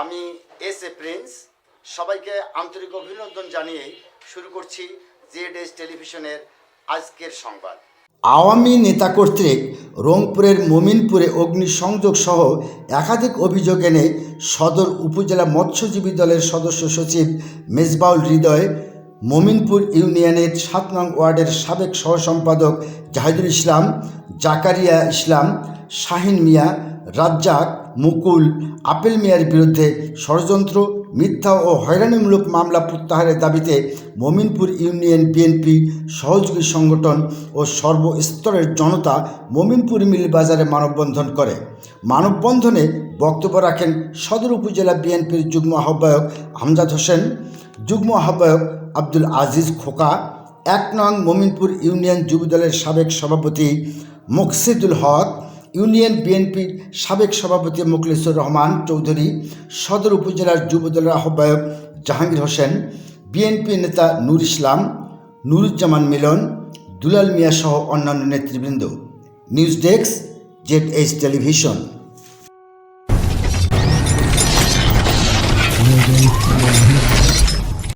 আমি S A Prince. সবাইকে আন্তরিক অভিনন্দন জানিয়ে শুরু করছি জেড এস টেলিভিশনের আজকের সংবাদ। আওয়ামী নেতা কর্তৃক রংপুরের মমিনপুরে অগ্নিসংযোগ সহ একাধিক অভিযোগ এনে সদর উপজেলা মৎস্যজীবী দলের সদস্য সচিব মেজবাউল হৃদয়, মমিনপুর ইউনিয়নের সাত নং ওয়ার্ডের সাবেক সহ সম্পাদক জাহিদুল ইসলাম, জাকারিয়া ইসলাম, শাহিন মিয়া রাজ্জাক, মুকুল, আপেল মিয়ার বিরুদ্ধে ষড়যন্ত্র, মিথ্যা ও হয়রানিমূলক মামলা প্রত্যাহারের দাবিতে মমিনপুর ইউনিয়ন বিএনপি সহযোগী সংগঠন ও সর্বস্তরের জনতা মমিনপুর মিল বাজারে মানববন্ধন করে। মানববন্ধনে বক্তব্য রাখেন সদর উপজেলা বিএনপির যুগ্ম আহ্বায়ক আমজাদ হোসেন, যুগ্ম আহ্বায়ক আব্দুল আজিজ খোকা, এক নং মমিনপুর ইউনিয়ন যুবদলের সাবেক সভাপতি মুকসিদুল হক ইউনিয়ন বিএনপির সাবেক সভাপতি মুখলিসুর রহমান চৌধুরী, সদর উপজেলার যুবদলের আহ্বায়ক জাহাঙ্গীর হোসেন, বিএনপি নেতা নূর ইসলাম, নুরুজ্জামান মিলন, দুলাল মিয়া সহ অন্যান্য নেতৃবৃন্দ। News desk Z H television.